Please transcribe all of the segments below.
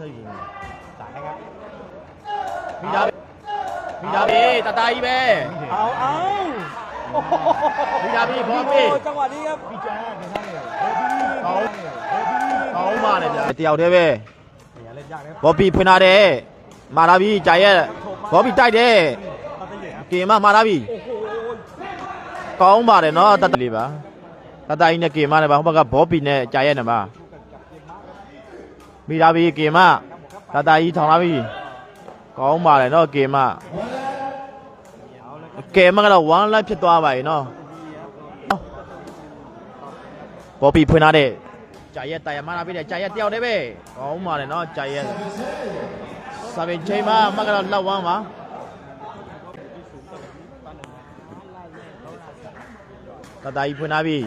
စိတ်ဘူး จ่ายนะครับ မိသားမိသားပြီတတကြီးပဲ เอาเอาโอ้โห မိသားပြီဘောပြီ โอ้จังหวะนี้ครับ ပြီးကြားတယ်ထားတယ် ကောင်းကောင်းပါလေဗျာတယောက်တည်းပဲ อย่าเล่นยากนะครับ ဘောပြီဖွင့်လာတယ်မာလာပြီကြာရက်ဘောပြီတိုက်တယ် ตัดได้เลยครับ ကေမမာလာပြီ โอ้โห ကောင်းပါတယ်နော်တတလေးပါတတကြီးနဲ့ကေမနဲ့ပါဟိုဘက်ကဘောပြီနဲ့ကြာရက်နဲ့ပါ မိသားပြီကေမတတကြီးထောင်လာပြီကောင်းပါတယ်နော်ကေမကေမကတော့1 lap ဖြစ်သွားပါပြီနော်ဘောပြီဖွင့်လာတဲ့ကြာရက်တာရမာလာပြီတဲ့ကြာရက်တယောက်တည်းပဲကောင်းပါတယ်နော်ကြာရက်စာပေချိန်မှာအမကတော့လက်ဝမ်းပါတတကြီးဖွင့်လာပြီ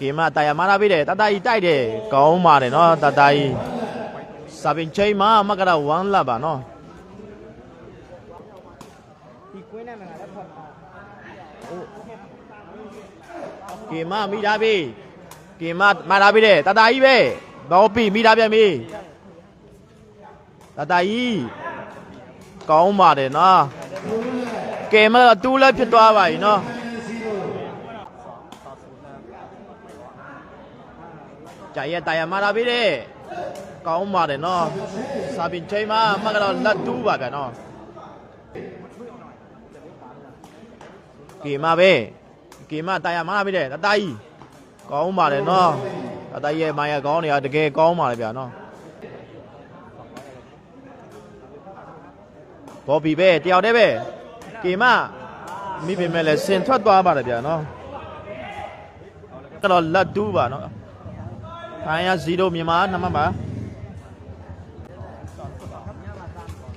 ကေမတာရမာလာပြီတဲ့တတကြီးတိုက်တယ်ကောင်းပါတယ်နော်တတကြီး စာပင်ချိန်မှာမကရဝမ်းလာပါနော်ဒီကွင်းနဲ့မှာလည်းဖတ်ပါကေမမိသားပြီကေမမာသားပြီတဲ့တတကြီးပဲဘောပြီမိသားပြန်ပြီတတကြီးကောင်းပါတယ်နော်ကေမအတူလည်းဖြစ်သွားပါပြီနော်ကြာရတာရမာသားပြီတဲ့ ကောင်းပါတယ်နော်စာပင်ချိန်မှာအမကတော့လက်တူးပါဗျာနော်ကေမပဲကေမတာယာမလာပြီတဲ့တတကြီးကောင်းပါလေနော်တတကြီးရဲ့မာယာကောင်းနေရတကယ်ကောင်းပါလေဗျာနော်ဘော်ဘီပဲတယောက်တည်းပဲကေမမိပင်မဲ့လဲစင်ထွက်သွားပါလေဗျာနော်ကတော့လက်တူးပါနော်ခိုင်းရ0မြန်မာနံပါတ်ပါ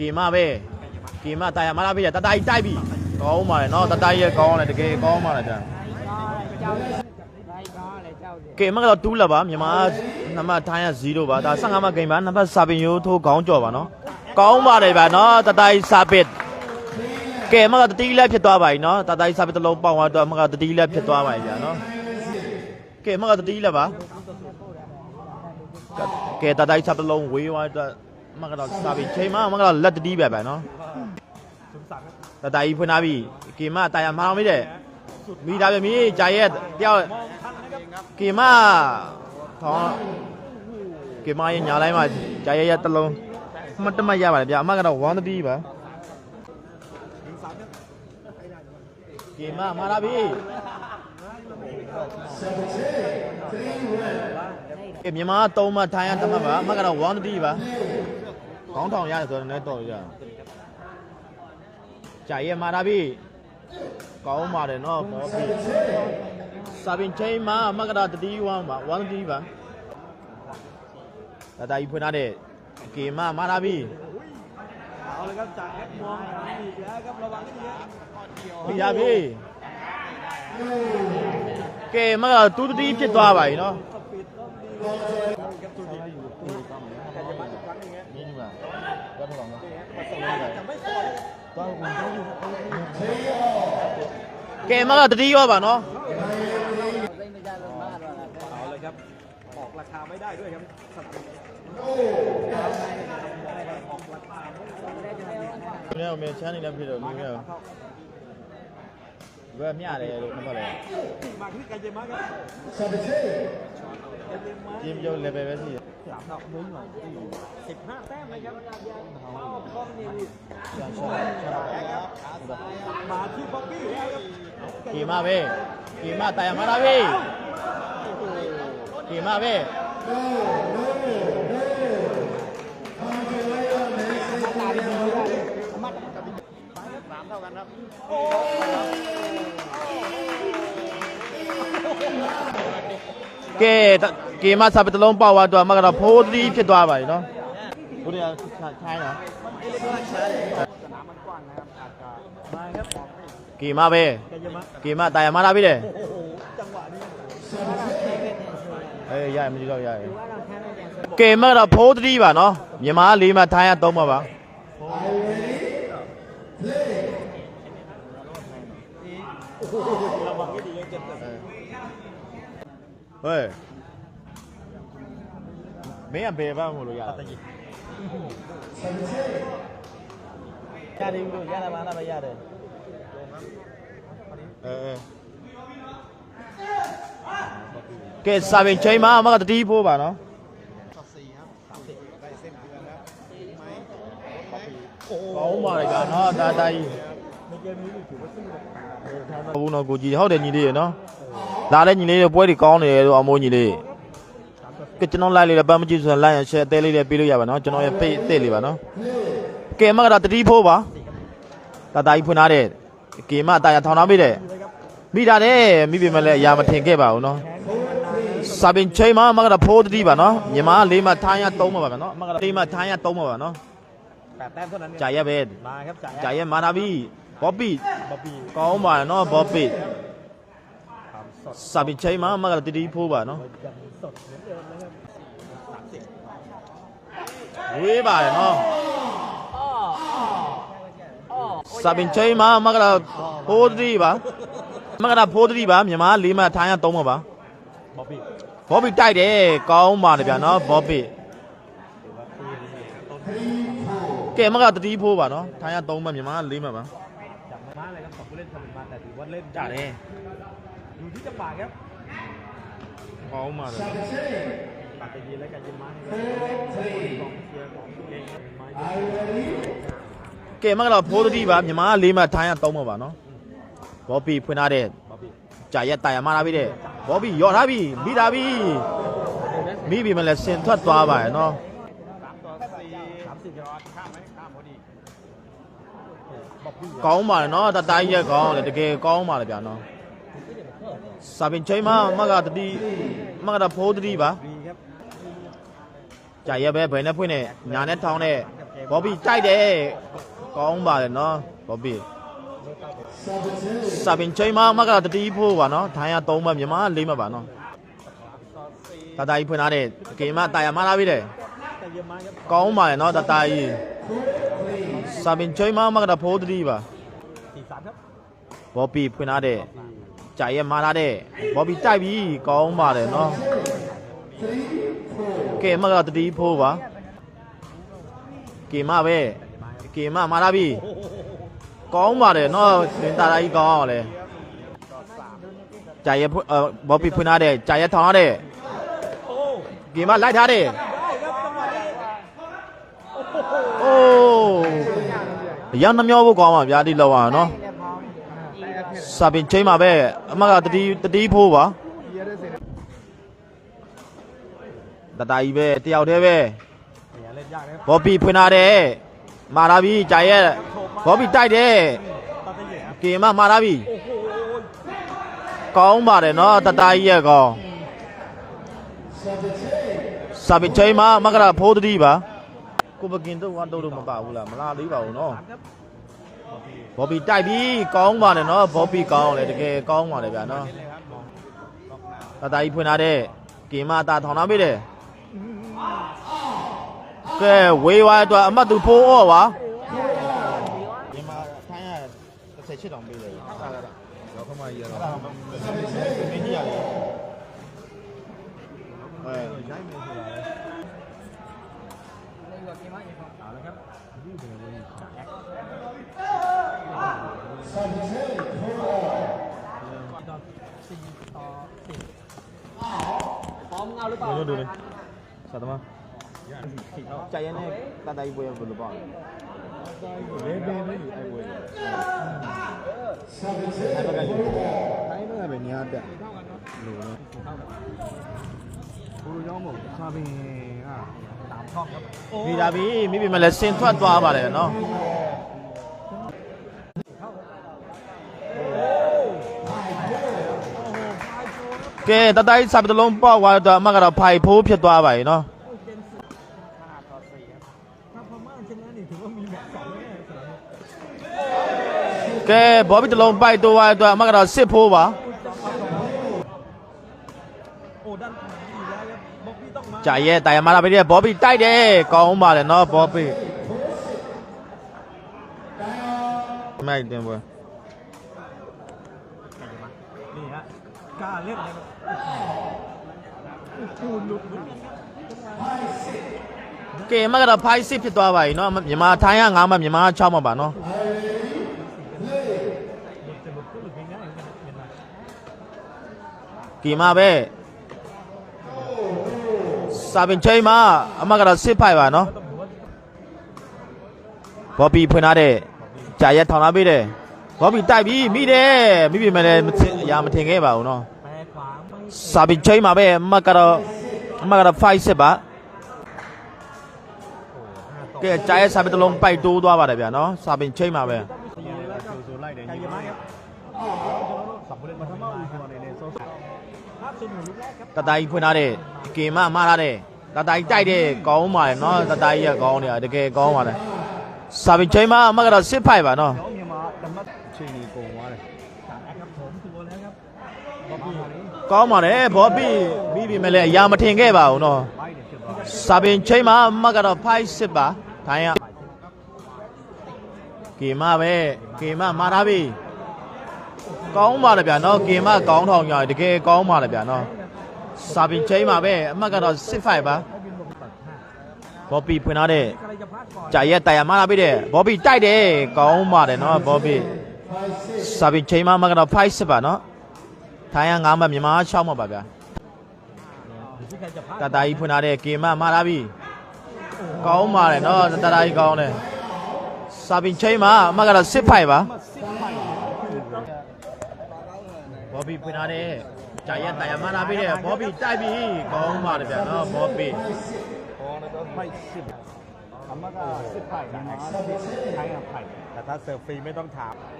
ကေမပဲကေမတာယာမလာပြီတဲ့တတကြီးတိုက်ပြီကောင်းပါလေနော်တတကြီးရဲ့ကောင်းတယ်တကယ်ကောင်းပါလေဗျာကဲမကတော့တူးလာပါမြန်မာနံပါတ်ထိုင်းရ0ပါဒါ15မှဂိမ်းပါနံပါတ်စာပင်ရိုးထိုးခေါင်းကြော်ပါနော်ကောင်းပါတယ်ဗျာနော်တတိုင်စာပစ်ကဲမကတတိလက်ဖြစ်သွားပါပြီနော်တတိုင်စာပစ်တစ်လုံးပေါက်သွားတော့မကတတိလက်ဖြစ်သွားပါပြီဗျာနော်ကဲမကတတိလက်ပါကဲတတိုင်စာပစ်တစ်လုံးဝေးသွားတော့ မကတော့စာပင်ချိန်မှမကတော့လက်တတိပဲဗျာနော်တတိုင်ဖွင့်လာပြီကဲမတာယာမောင်းမိတယ်မိသားပဲမိဂျာရဲ့တယောက်ကေမထောင်းကေမရဲ့ညာလိုက်မှာကြာရရတစ်လုံးမှတ်တမတ်ရပါတယ်ဗျာအမကတော့1 3ပါကေမမာလာပြီကေမြန်မာ3မှထိုင်းရတမတ်ပါအမကတော့1 3ပါ ခေါင်းထောင်ရတယ်ဆိုတော့လည်းတော့ရကြာရမာလာပြီကောင်းပါတယ်နော်ဘောပြီ စာပင်ချိန်မှာမကရာတတိဝမ်းပါဝမ်းတတိပါတတကြီးဖွင့်ထားတဲ့ကေမမာလာပြီ เอาเลยครับจ่ายครับมองอีกแล้วครับระวังให้ดีครับ ပြရပြီကဲမကရာတူတတိဖြစ်သွားပါပြီနော် เกมมาก็ะดีว่าป่ะเนาะเอาเลยครับออกราคาไม่ได้ด้วยครับเนี่ยเมียชั้นนี่นะพี่เดี๋ยวนี้เนี่ยเวมยาเลยลูกนั่นก็เลยมาที่กาเจมาครับทีมเจ้าเลเไปแบบนี้ สามดอกมุ้งของที่สิบห้าแต้มนะครับเข้าคอมนิวจะชนะชนะครับมาที่บ๊อบบี้ครับขี่มาเว่ขี่มาแต่มาลาเว่ขี่มาเว่สามเท่ากันครับโอ้เก ကေမစာပတလုံးပေါက်သွားတော့မကတော့43ဖြစ်သွားပါပြီနော်ဘုရားထိုင်းတာကေမပဲကေမတာယာမလာပြီလေအေးရရမကြည့်တော့ရရကေမကတော့43ပါနော်မြန်မာလေးမှာထိုင်းရ3ပါပါဟဲ့ မင်းကဘယ်ဘက်မို့လို့ရတာတကြီးရတယ်ဘူးရတာမှလားမရတယ်အဲကဲစာပင်ချိန်မှာမကတတိဖိုးပါနော်ကောင်းပါလေကနော်ဒါတာကြီးဘူးနော်ကိုကြီးဟုတ်တယ်ညီလေးရနော်လာတဲ့ညီလေးရပွဲတွေကောင်းတယ်လို့အမိုးညီလေး ကဲကျွန်တော်လိုက်လေးလည်းပန်းမကြည့်ဆိုရင်လိုက်ရရှယ်အသေးလေးလည်းပေးလို့ရပါနော်ကျွန်တော်ရဲ့ page အသေးလေးပါနော်ကဲအမကတတိဖိုးပါဒါတာကြီးဖွင့်ထားတဲ့ကေမတာရထောင်ထားမိတယ် မိတာတဲ့မိပြီမဲ့လည်းအရာမထင်ခဲ့ပါဘူးเนาะစာပင်ချိန်မှာအမကတော့ဖိုးတတိပါเนาะညီမလေးမှထိုင်းရသုံးမှာပါเนาะအမကတော့လေးမှထိုင်းရသုံးမှာပါเนาะ แปดแต้มเท่านั้น ကြာရက်ပဲ มาครับจ่าย ကြာရက်မာနာပြီဘောပီ บ๊อบบี้ ကောင်းပါเนาะဘောပီ ความสด စာပင်ချိန်မှာအမကတော့တတိဖိုးပါเนาะ ยังสดเหมือนเดิมนะครับสามสิบ ဝေးပါတယ်နော်စာပင်ချိန်မှာမကရာ43ပါမကရာ43ပါမြန်မာ၄မှထိုင်းရ3ပါပါဘောပိဘောပိတိုက်တယ်ကောင်းပါတယ်ဗျာနော်ဘောပိကဲမက34ပါနော်ထိုင်းရ3ပါမြန်မာ၄မှပါမြန်မာလည်းကပူလက်ထမမှာတက်ဒီဝတ်လက်ကြတယ်လူကြီးတပါက ကောင်းပါလားပါတကြီးလက်ကကျမနေကဲမင်္ဂလာဖိုးတတိပါမြမလေးမှထိုင်းရသုံးပါပါနော်ဘောပီဖွင့်ထားတဲ့ကြာရက်တာယာမာလာပြီတဲ့ဘောပီရော်ထားပြီမိတာပြီမိပြီမလဲစင်ထွက်သွားပါရဲ့နော်ကောင်းပါလေနော်တတိုင်းရက်ကောင်းလေတကယ်ကောင်းပါလေဗျာနော် စာပင်ချိန်မှာမကတတိမကတာဖိုးတတိပါကြာရပဲဘယ်နဲ့ဖွင့်နေညာနဲ့ထောင်းတဲ့ဘောဘီတိုက်တယ်ကောင်းပါတယ်နော်ဘောဘီစာပင်ချိန်မှာမကတတိဖိုးပါနော်ဒိုင်းရ3ပါမြန်မာ4မှာပါနော်တတားကြီးဖွင့်ထားတဲ့ဂိမ်းမှာတာယာမလာပြီတဲ့ကောင်းပါတယ်နော်တတားကြီးစာပင်ချိန်မှာမကတာဖိုးတတိပါဘောဘီဖွင့်ထားတဲ့ ကြာရဲမာလာတဲ့ဘော်ဘီတိုက်ပြီးကောင်းပါတယ်နော်ကဲမကတတိဖိုးပါကေမပဲကေမမာလာပြီကောင်းပါတယ်နော်တာတာကြီးကောင်းအောင်လေကြာရဲဘော်ဘီဖွင့်ထားတဲ့ကြာရဲထောင်ထားတဲ့ကေမလိုက်ထားတဲ့အိုးရန်နှမျောဖို့ကောင်းပါဗျာဒီလောက်ပါနော် စာပင်ချိန်မှာပဲအမကတတိတတိဖိုးပါတတာကြီးပဲတယောက်တည်းပဲဘော်ပီဖွင့်လာတယ်မာလာပြီကြာရဲ့ဘော်ပီတိုက်တယ်ကင်မမာလာပြီကောင်းပါတယ်နော်တတာကြီးရဲ့ကောင်းစာပင်ချိန်မှာမကရာဖိုးတတိပါကိုပကင်တော့ဝတ်တော့မပါဘူးလားမလားလေးပါဘူးနော် ဘော်ဘီတိုက်ပြီးကောင်းပါနဲ့နော်ဘော်ဘီကောင်းလေတကယ်ကောင်းပါလေဗျာနော်တတကြီးဖွင့်လာတဲ့ကင်မတာထောင်ထားပေးတယ်ကဲဝေးဝါအတွက်အမတ်သူဖိုးအော့ပါကင်မထိုင်းရ18တောင်ပေးတယ်ဟုတ်ပါလားတော့ခမကြီးရတော့ တို့တို့လေးဆရာသမားကြာရဲနဲ့တန်တိုင်းပွဲဘယ်လိုပေါ့လဲဘယ်ဘယ်လိုအိုက်ပွဲလဲအဲ့ဘက်ကလည်းအဲ့ဘက်ကပဲညာတက်လို့နော်ဘူးရောမဟုတ်စာပင်ကတာပေါ့နေကြပြီမိပြီမလဲဆင်ထွက်သွားပါတယ်နော် ကဲတတိုင်းစာပတလုံးပေါက်သွားတော့အမကတော့ဖိုင်ဖိုးဖြစ်သွားပါရင်နော်ကဲဘော်ဘီတလုံးပိုက်တော့သွားတော့အမကတော့စစ်ဖိုးပါကြာရဲတိုင်မာလာပေးတဲ့ဘော်ဘီတိုက်တယ်ကောင်းပါလေနော်ဘော်ဘီမိုက်တင်ပွဲ กล้าเล่นนะครับโอ้โหหลุดเหมือนกันครับ ကဲအမကတော့ဖိုင်စစ်ဖြစ်သွားပါပြီနော်မြန်မာထိုင်းက9မှမြန်မာက6မှပါနော် จะหลุดก็หลุดง่ายๆเหมือนกันนะเมียนมา ကီမပဲစာပင်ချိန်မှာအမကတော့စစ်ဖိုက်ပါနော် ก็ต้องดูว่า ဘော်ဘီဖွင့်ထားတဲ့ကြာရက်ထောင်လာပေးတယ် ဘောဘီတိုက်ပြီးမိတယ်မိပြီမဲ့လည်းမထင်အရာမထင်ခဲ့ပါဘူးနော်စာပြီးချိန်မှာပဲအမကတော့အမကတော့5စစ်ပါကဲကြားရဲ့စာပင်တလုံးပိုက်တိုးသွားပါတယ်ဗျာနော်စာပင်ချိန်မှာပဲဆိုလိုက်တယ်ညီမကတိုင်းဖွင့်ထားတဲ့ကင်မမှားထားတဲ့ကတိုင်းတိုက်တဲ့ကောင်းပါလေနော်ကတိုင်းရကောင်းတယ်တကယ်ကောင်းပါလေစာပင်ချိန်မှာအမကတော့စစ်ဖိုက်ပါနော် เนาะမြန်မာဓမ္မချိန်ကြီးကုန်သွားတယ် สามแอคครับผมตัวแล้วครับบ๊อบบี้ ကောင်းပါတယ်ဘော်ဘီမိပြီမဲ့လည်းအရာမထင်ခဲ့ပါဘူးနော် ဘိုက်တယ်ဖြစ်သွားတယ် စာပင်ချိန်မှာအမကတော့5စစ်ပါထိုင်းရကင်မပဲကင်မမှားထားပြီကောင်းပါလေဗျာနော်ကင်မကောင်းထောင်ကြတကယ်ကောင်းပါလေဗျာနော်စာပင်ချိန်မှာပဲအမကတော့စစ်ဖိုက်ပါ ให้บินลงตัดห้า ဘော်ဘီဖွင့်ထားတဲ့ อะไรจะพลาดก่อน ကြာရက်တိုင်ရမှားလာပြီတဲ့ဘော်ဘီတိုက်တယ်ကောင်းပါတယ်နော်ဘော်ဘီ စာပင်ချိန်မှာမကတော့5စစ်ပါနော်ထိုင်းရ9မှမြန်မာ6မှပါဗျာ อยู่ที่ใครจะพลาด တတာကြီးဖွင့်ထားတဲ့ကင်မမှားလာပြီကောင်းပါတယ်နော်တတာကြီးကောင်းတယ်စာပင်ချိန်မှာအမကတော့စစ်ဖိုက်ပါ มาสิบใหม่ ဘော်ဘီဖွင့်ထားတဲ့ကြာရက်တိုင်ရမှားလာပြီတဲ့ဘော်ဘီတိုက်ပြီကောင်းပါတယ်ဗျာနော်ဘော်ဘီ อ๋อแล้วก็ไผ่สิบธรรมะก็สิบไผ่မြန်မာสิบไผ่กับไผ่ แต่ถ้าเสิร์ฟฟรีไม่ต้องถามจากแอค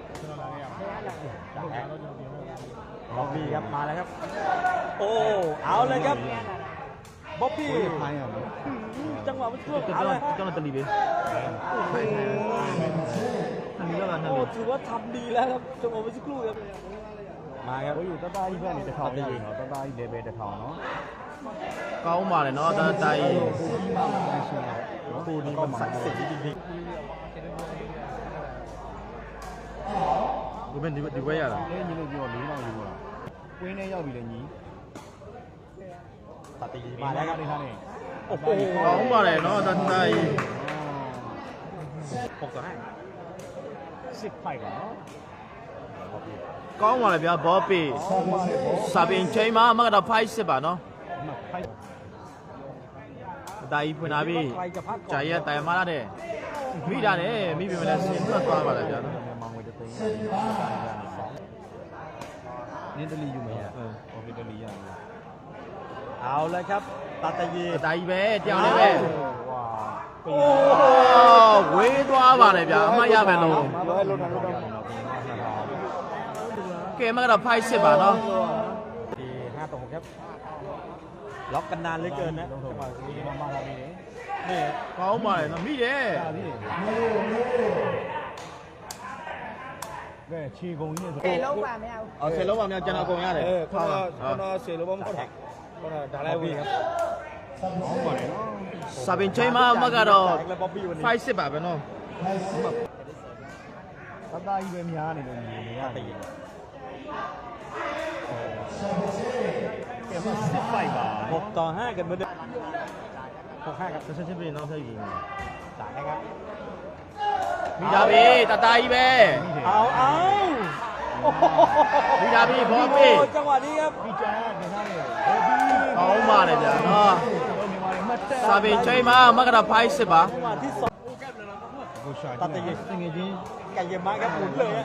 บ๊อบบี้ครับมาแล้วครับ โอ้เอาเลยครับบ๊อบบี้จังหวะมันช่วงเอาเลยกำลังจะรีบีแโอ้ถือว่าทำดีแล้วครับจังหวะไม่อสักครูครับมาครับอยู่ตาใต้เพื่อนจะทองด้เหรอตาใต้เดเบตจทองเนาะเข้ามาเลยเนาะตาใต้คู่นี้มันศักดิ์สิทธิ์จริง ဒီဘက်ဒီဘက်ရတာ လဲညီလို့ပြော၄တောင်ယူလာကွင်းထဲရောက်ပြီလေညီ ๆปฏิมาแล้วครับ နေထားနေ โอ้โห ကောင်းပါတယ်နော်တတာကြီး หกต่อห้า สิบไผ่กันเนาะ ကောင်းပါလေဗျာဘောပီ ဆောင်းပါတယ်ဗော စာပင်ချိန်မှာအမကတော့5စစ်ပါနော် မှไผ่ အတာကြီးဖွင့်ထားပြီ ใครจะพักก่อน ဂျာရက်တိုင်မာလာတဲ့မိတာတယ်မိပြီမလဲဆင်းထွက်သွားပါလေဗျာနော် မြန်မာငွေတစ်သိန်းနင်းတလီယူမယ်ဟမ်ဟောဗီတလီရမယ် เอาเลยครับตาตะยี အတာကြီးပဲတောင်းလေးပဲ ဝါ โอ้ ဝေးသွားပါလေဗျာအမတ်ရမယ်လို့ ပြောလို့ထားလို့တော့တော့ ကဲအမကတော့5စစ်ပါနော် ดีห้าต่อหกครับล็อกกันนานเหลือเกินนะ တော့ จังหวะ ဒီ นี้ မှာမှာလာပြီလေ นี่ ကောင်းပါလေနော်မိတယ် ဒါပြီ ကဲခြေကုန်ကြီးနဲ့ဆိုဆယ်လုံးပါမရဘူးအော်ဆယ်လုံးပါမရကျွန်တော်ကုန်ရတယ်အဲခုနကခုနကဆယ်လုံးပါမဟုတ်တာခုနကဒါလိုက်ဝင်ဟုတ်ပါတယ်နော်စာပင်ချိန်မှာမကတော့5 6ပါပဲနော်သတားကြီးပဲများနေတယ်နေရတယ်ကဲမစစ်ပိုက်ပါဘောတော်ဟဲ့ကမဟုတ်ဟောဟဲ့ကဆက်စစ်ပြင်းနောက်ဆက်ယူနေတာဒါလည်းက ะครับ မိတာပြီတတာကြီးပဲ เอาเอาโอ้โห မိတာပြီဘောပီ โอ้จังหวะนี้ครับ ပြီးကြနေသားနေဟောပြီး ကောင်းပါလေဗျာနော် မြန်မာတွေမှတ်တက် စာပင်ချိန်မှာအမကတော့5စစ်ပါ จังหวะที่สอง ကိုရှာ ตัดตะยี တငယ်ချင်း ไก่เยอะมากครับหมุนเลยฮะ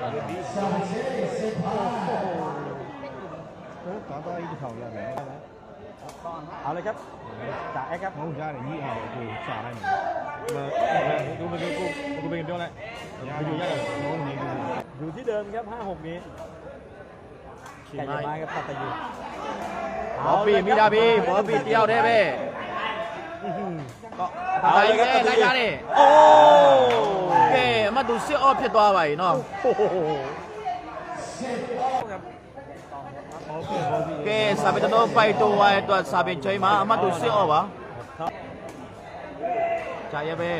တသားကြီးတစ်ထောင်ရမယ် เ เอาเลยครับจ่าแอ๊กครับ không ra để nghĩ hào của xả này mà cũng bên cô cô bên chỗ này mà dù ra là nó không nhìn อยู่ที่เดิมครับห้าหกนี้แต่อย่ามาครับตัดตะยูหมอปีมิดาบีหมอปีเตี้ยวเทเก็ตายเอ้ระยะนี่โอ้เก๋มาดูเสื้อออเพียตัวไว้เนาะ ကဲစာပေတော်ဖိုက်တော်ဝိုင်းအတွက်စာပေချိန်မှာအမှတ်သူစစ်အောင်ပါဂျာရဲပဲ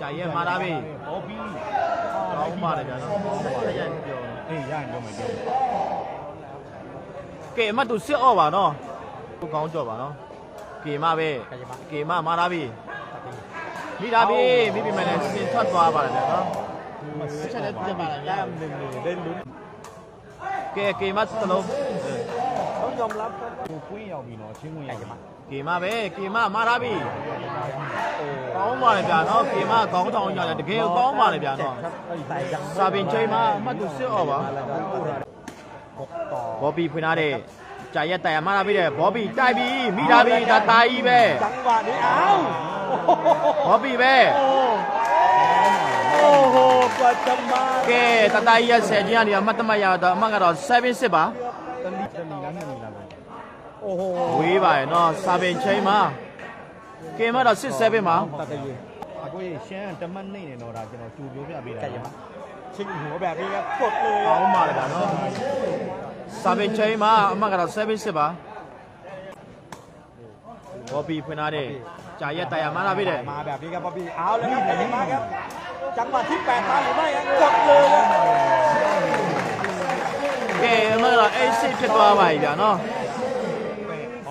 ဂျာရဲမာလာပြီဟောပြီကောင်းပါတယ်ဗျာဆက်ရပြောအေးရရင်ပြောမယ်ပြောကဲအမှတ်သူစစ်အောင်ပါနော်ကိုကောင်းကြော်ပါနော်ကေမပဲကေမမာလာပြီမိသားပြီမိပြီမယ်လည်းစင်ထွက်သွားပါတယ်ဗျာနော်ဆက်လက်ပြန်ပါလားဗျာကဲကေမစလုံး ยอมรับครับ ကိုကွင်းရောက်ပြီနော်ချင်းဝင်ရောက်ပြီ ကေမပဲကေမမာလာပြီ โอ้ ကောင်းပါလေဗျာနော်ကေမကောင်းထောင်ကြတယ်တကယ်ကောင်းပါလေဗျာနော် ครับไอ้แต่ยัง စာပင်ချိန်မှာအမှတ်သူစစ်အော်ပါ แล้วก็หกต่อ ဘောဘီဖွင့်ထားတဲ့ကြာရက်တိုင်မာလာပြီတဲ့ဘောဘီတိုက်ပြီမိတာပြီဒါတာကြီးပဲ จังหวะนี้เอ้า ဘောဘီပဲ โอ้โหกว่าจะมา ကဲတတာကြီးရဆယ်ချင်းကနေအမှတ်တမှတ်ရတော့အမှတ်ကတော့7 6ပါ တလီတလီလားနှစ်လီလားပဲ โอ้โห ဝေးပါရဲ့နော်စာပင်ချိန်မှာကဲမတော့6 7ပါ ตัดไปเลย အကိုကြီးရှမ်းတမတ်နေနေတော့ဒါကျွန်တော်ကြိုပြောပြပေးတာ ไก่ยังชิงหัวแบบนี้ครับกดเลย ကောင်းပါလေဗျာနော်စာပင်ချိန်မှာအမှတ်ကတော့7 6ပါဘောဘီဖွင့်ထားတဲ့ကြာရက်တိုင်မာလာပြီတဲ့ มาแบบนี้ครับบ๊อบบี้เอาเลยครับไก่ยังมาครับ จังหวะที่แปดมาหรือไม่ครับกดเลยครับ ကဲအမကတော့အဲ့ရှိဖြစ်သွားပါပြီဗျာနော်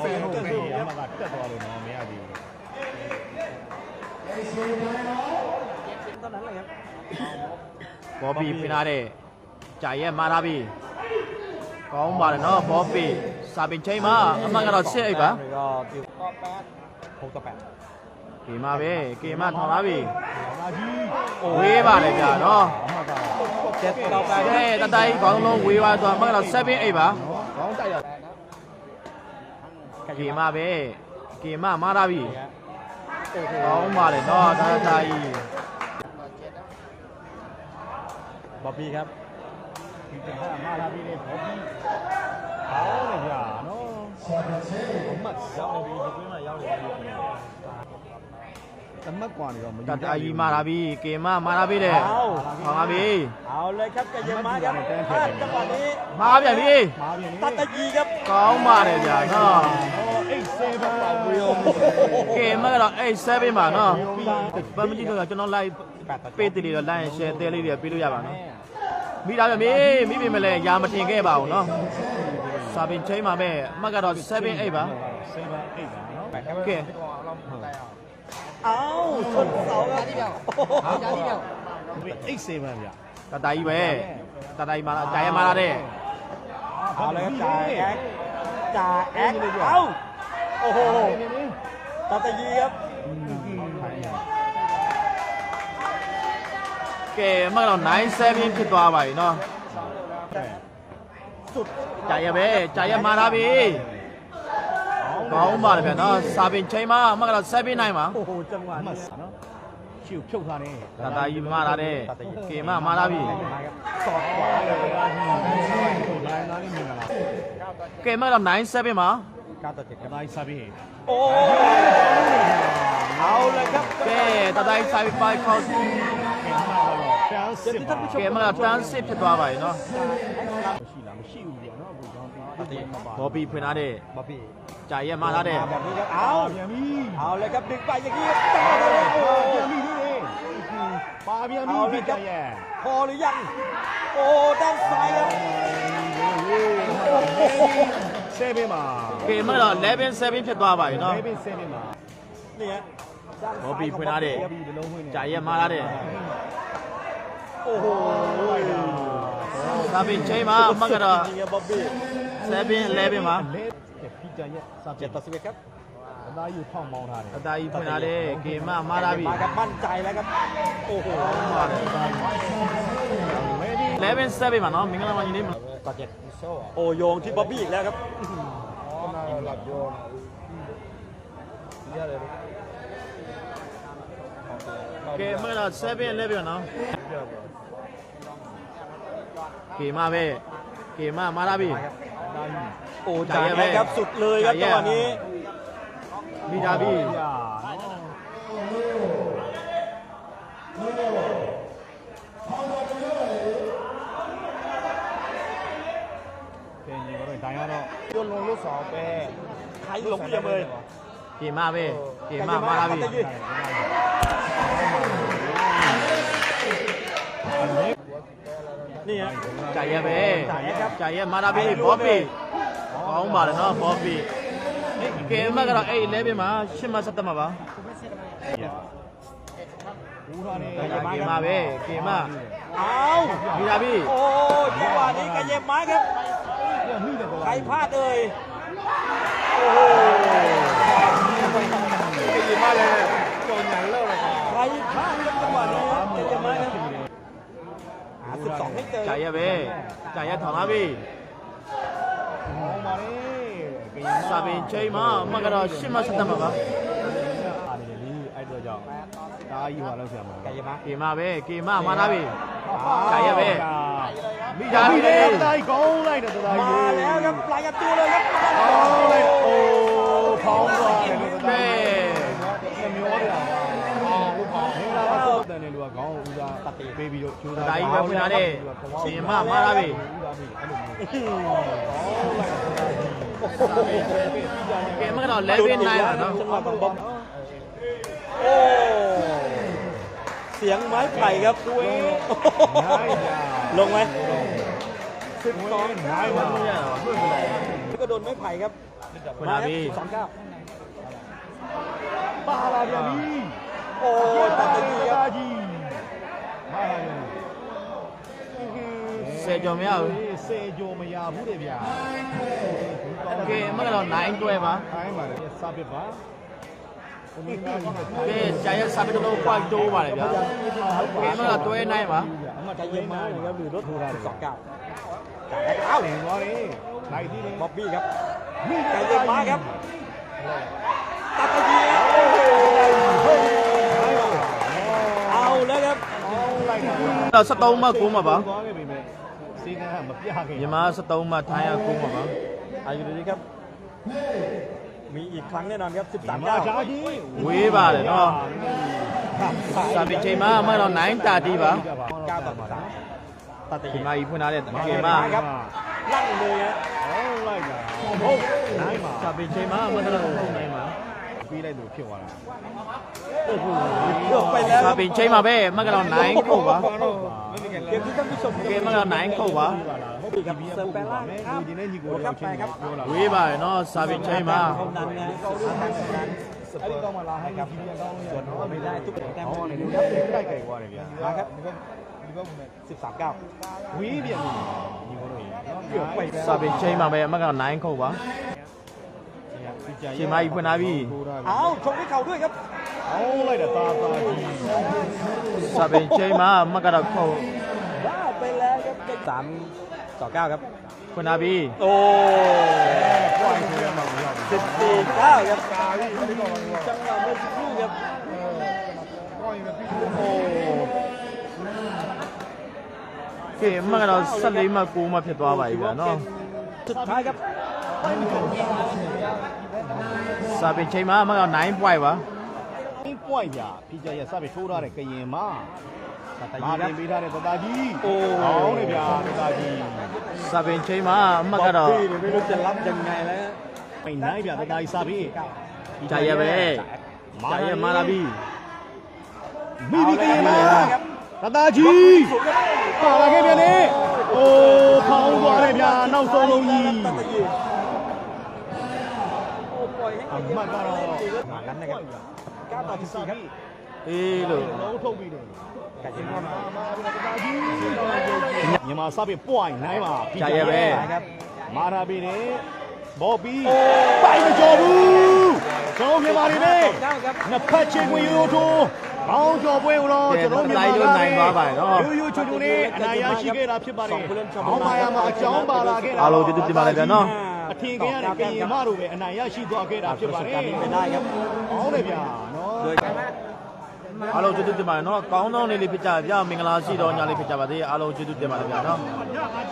ဟုတ်ကဲ့ဟုတ်ကဲ့အမကတက်သွားလို့နော်မရသေးဘူးဘောပီဖိနာတဲ့ကြာရဲ့မာလာပီကောင်းပါတယ်နော်ဘောပီစာပင်ချိန်မှာအမကတော့ဆက်အိပ်ပါဟုတ်ကဲ့ကေမာပဲကေမာထောင်လာပြီဝေးပါလေကြာနော် အမက เจ็ดต่อแปด ကဲတတိုင်ကောင်းလုံးဝေးသွားတော့အမှတ်ကတော့7အိပ်ပါ ခေါင်းတက်ရ ကေမပဲကေမမာလာပြီ โอ้โห ကောင်းပါလေနော်ဒါတိုင် บ๊อบบี้ครับ ဒီကမှာလာပြီလေဘောပြီးဟောင်းလေဗျာနော်အမတ်ရောက်နေပြီဒီကွင်းမှာရောက်နေပြီ တမတ်ကွာနေတော့မ တတိုင်မာလာပြီကေမမာလာပြီတဲ့ထောင်လာပြီ เอาเลยครับกายมาครับอ่าจังหวะนี้ မာပြန်ပြီ မာပြန် ตัตยีครับ ကောင်းပါလေဗျာနော် အိတ်ဆေးပါဝီယို ကေမကတော့8 7ပါနော်ဗမကြီးတော့ကျွန်တော် live ပေးတည်လေးတော့ like share တဲလေးတွေပေးလို့ရပါနော်မိသားပြမေးမိပြီမလဲရာမတင်ခဲ့ပါဘူးနော်စာပင်ချိန်ပါမဲ့အမှတ်ကတော့7 8ပါ 7 8ပါနော် ကဲ เอาชนเสาครับที่เดียวที่เดียว အိတ်ဆေးပါဗျာ တတကြီးပဲတတကြီးမာလာကြာရမာလာတဲ့ เอาเลยครับจ่าแอ๊กจ่าแอ๊กเอ้าโอ้โหตัตยีครับ ကဲအမှတ်ကတော့9 7ဖြစ်သွားပါပြီနော် สุด ကြာရပဲကြာရမာလာပြီ မအောင်ပါလေဗျာနော်စာပင်ချိန်မှာအမကလာဆက်ပေးနိုင်မှာဟိုဟိုကြောင်ပါနော်ရှီကိုဖြုတ်ထားတယ်ဒါတာကြီးမှားလာတယ်ကေမမှားလာပြီဆော့ပါလေဗျာနိုင်နိုင်မင်္ဂလာကေမကလာ9 7မှာကတော့တက်တိုင်းစာပင်အိုးအောင်လည်းကဲတတိုင်းစာပင်5ခေါက်ကဲမလားတန်းစစ်ဖြစ်သွားပါရဲ့နော်မရှိလားမရှိဘူးပြနော်ဘောပီဖွင့်ထားတဲ့ဘောပီ ဖွင့်ထားတဲ့ บ๊อบบี้ ကြာရက်မာလာတဲ့ มาแบบนี้ครับเอา ပြန်ပြီ เอาเลยครับดึงไปอย่างนี้ครับต่อเลยโอ้ ပြန်ပြီလေပါပြန်ပြီပြကြရဲ့ พอหรือยัง โอ้ด้านซ้ายครับ ဆယ်ပေးမှာ ကဲအမှတ်ကတော့11 7ဖြစ်သွားပါပြီနော် ဆယ်ပေးဆယ်ပေးမှာ นี่ฮะด้านซ้าย ဘောဘီဖွင့်ထားတဲ့ ဒီလုံးဝင်နေ ကြာရက်မာလာတဲ့ โอ้โห စာပင်ချိန်မှာအမှတ်ကတော့ จริงๆครับบ๊อบบี้ 7 11ပါ လဲပြကြရဲ့စ เจ็ดต่อสิบเอ็ดครับ အသားယူထောင်းမောင်းထားတယ် အသားကြီးဖွင့်ထားတဲ့ဂေမမာလာပြီ มาครับมั่นใจแล้วครับ โอ้โห 11 7ပါနော်မင်္ဂလာပါညီလေး ต่อเจ็ดโอ้โยงที่บ๊อบบี้อีกแล้วครับ หลับโยนนี่ရတယ် ကဲအမှတ်ကတော့7 11ပါနော်ဂေမပဲဂေမမာလာပြီ โอ้จ่ายยังไครับสุดเลยครับตังวนี้มีดาบี้ย่นลงลูกสองไปใครหลงเรียเลยเกมมาเว้เกมมามาลาบีนี่ฮะใจเย็นเว้ใจเย็นครับใจเย็มาลาบีบอบบี้ ကောင်းပါလေနော်ဘောဘီကဲ ကဲအမကတော့အဲ့11မှာရှစ်မဆက်တက်မှာပါ ဘူးထားနေ ကဲမှာပဲကဲမ เอา မိသားပြီ โอ้จังหวะนี้กระเย็บไม้ครับ ပြန်မိတယ်ပေါ့ ใครพลาดเอ่ยโอ้โห ဒီမှာလည်းကြော်ညာလောက်တယ် ใครพลาดครับจังหวะนี้ครับกระเย็บไม้ครับหาสิบสองไม่เจอ ကြာရက်ပဲကြာရက်ထောင် လာပြီ ဟောပါလေကရင် စာပင်ချိန်မှာအမကတော့ရှစ်မဆက်တက်မှာပါ အားနေလေအဲ့တော့ကြောင့်ဒါအကြီးဟောလောက်ဆရာမ กระเย็บไม้ ကဲမပဲကဲမမှားလာပြီ ကြာရက်ပဲ မိသားပြီလေတာကြီးကောင်းလိုက်တယ်တာကြီး มาแล้วครับปลายกระตัวเลยครับ ကောင်းလိုက်အိုးဖောင်းသွားတယ်လို့ ပဲ မျော န်တဲ့လူကခေါင်းဦးစားတတ်ပေးပြီးတော့ကျိုးစား ဒါကြီးပဲဖွင့်လာတဲ့ရှင်မမှားလာပြီ ဦးစားပြီအဲ့လိုမျိုး ကဲအမကတော့11နိုင်ပါနော် จังหวะของบ๊อบโอ้เสียงไม้ไผ่ครับ နိုင်ကြ ลงไหมสิบสอง နိုင်ပါ မရတော့ဖွင့်ပြလိုက် ก็โดนไม้ไผ่ครับ ဖွင့်လာပြီ สองเก้า ပါလာပြန်ပြီ โอ้ตัดตะกี้ครับ ကြီးမာလာပြန် ဆယ်ကျော်မရဘူး ဆယ်ကျော်မရဘူးတဲ့ဗျာ ကဲအမကတော့9တွဲပါ ခိုင်းပါလေစာပစ်ပါဘုမင်းသားကြီးနဲ့ ကဲကြာရက်စာပစ်တော့ပွိုက်တိုးပါလေဗျာကဲအမကတော့တွဲနိုင်ပါ အမှတ် ใจ တ เย็ ရင် น မှာ มาก လေ เลยครับ ရถထိုးတာ สิ လေ บสองเก้า อ้าวเห็นသွားတယ်လိုက်သေးတယ် บ๊อบบี้ครับ မိ ใจเย็นมากครับ လိုက်တာ တော့73မှ9မှာပါ သွားခဲ့ပြီမဲ့စီကံကမပြခင် မြန်မာ73မှထိုင်းရ9မှာပါ อายุดีครับ มีอีกครั้งแน่นอนครับ 13 မာ เก้า ချာကြီး ဝေးပါတယ်နော်စာပစ်ချိန်မှာအမကတော့9တာတီးပါ 9ต่อ13ตัดตะ ဒီ กี้ မှာကြီးဖွင့်လာတဲ့ကဲမ ครับลั่นเลยฮะ ဟောလိုက်တာဟုတ်နိုင်ပါ စာပစ်ချိန်မှာအမကတော့နိုင်ပါ ပြီးလိုက်လို့ဖြစ်သွားတာ โอ้โหเ ลือกไปแล้วค စာ รับ ပင်ချိန်မှာပဲအမကတော့9ခုတ်ပါ เกมที่ท่านผู้ชม ကဲအမကတော့9ခုတ်ပါ ปีกับเซิร์ฟแปลล่างครับ ဒီနေ့ညီကိုရောက်ချင်းပြောလာ ဝေးပါတယ်နော်စာပင်ချိန်မှာ เท่านั้นนะทางนั้น အဲ့ဒီတော့မှလာဟိုင်းကြီးပြန်ကောင်း ส่วนหัวไม่ได้ทุกแต้ม ဟောနေ เลย တယ်တိုက်ကြိုက်သွားတယ်ဗျာ มาครับ ဒီဘက်ကနေ 13 9 ဝေးပြန်ပြီညီကိုတို့ရေနော် เกือบไป စာပင်ချိန်မှာပဲအမကတော့9ခုတ်ပါ ချိန်မကြီးဖွင့်လာပြီ เอาชมด้วยเข่าด้วยครับ ဟောလိုက်တာတာတာကြီး စာပင်ချိန်မှာအမကတော့ခုတ် ว้าไปแล้วครับสามต่อเก้าครับ ဖွင့်လာပြီ โอ้ ပွိုင်းဆိုရမှာမရောက်ဘူး สิบสี่เก้าครับ ကာပြီဒီကောင်က จังหวะเมื่อสักครู่ครับ ပွိုင်းပဲပြီး โอ้ ကဲအမကတော့14မှ9မှဖြစ်သွားပါပြီဗျာနော် สุดท้ายครับ စာပင်ချိန်မှာအမကတော့9 point ပါ ဒီပွိုင်းညာဖိကြရက်စပဲထိုးထားတဲ့ကရင်မ ตะ မာ กี้ค တ รับ င်ပေးထားတဲ့တတာကြီး โอ้ ဟောင်းနေဗျာတတာကြီး စာပင်ချိန်မှာအမကတော့ พี่ไม่รู้จะรับยังไงแล้ว ပိန်နိုင်ဗျာတတာကြီးစားပြီး ကြာရက်ပဲကြာရက်မှာလာပြီ မိမိကရင်မတတာကြီးပါလာခဲ့ပြန်လေအိုးဖောင်းသွားတယ်ဗျာနောက်ဆုံးလုံးကြီး မှန်ကတော့မှန်နဲ့ကကာတာစီကအေးလို့လုံးထုတ်ပြီးတယ်ကကျင်းမှာမာဘီကတာကြီးမြန်မာစပြီးပွိုင်းနိုင်ပါကြာရပဲမာရာဘီနဲ့ဘော်ဘီပိုင်မကျော်ဘူးကျောင်းမြန်မာတွေပဲနှစ်ဖက်ချင်းဝင်ရိုးထိုးမောင်းကျော်ပွဲကိုတော့ကျွန်တော်မြန်မာတွေနိုင်သွားပါတယ်နော်ရိုးရိုးချိုချိုလေးအနိုင်ရရှိခဲ့တာဖြစ်ပါတယ်မောင်းမာယာမှာအကြောင်းပါလာခဲ့တာအားလုံးကျေးဇူးတင်ပါတယ်ဗျာနော် အထင်ကရတဲ့ကရင်မတို့ပဲအနိုင်ရရှိသွားခဲ့တာဖြစ်ပါတယ်။ဟုတ်တယ်ဗျာနော်။အားလုံးကျေးဇူးတင်ပါတယ်နော်။ကောင်းကောင်းလေးလေးဖြစ်ကြပါဗျာ။မင်္ဂလာရှိတော်ညလေးဖြစ်ကြပါသေး။အားလုံးကျေးဇူးတင်ပါတယ်ဗျာနော်။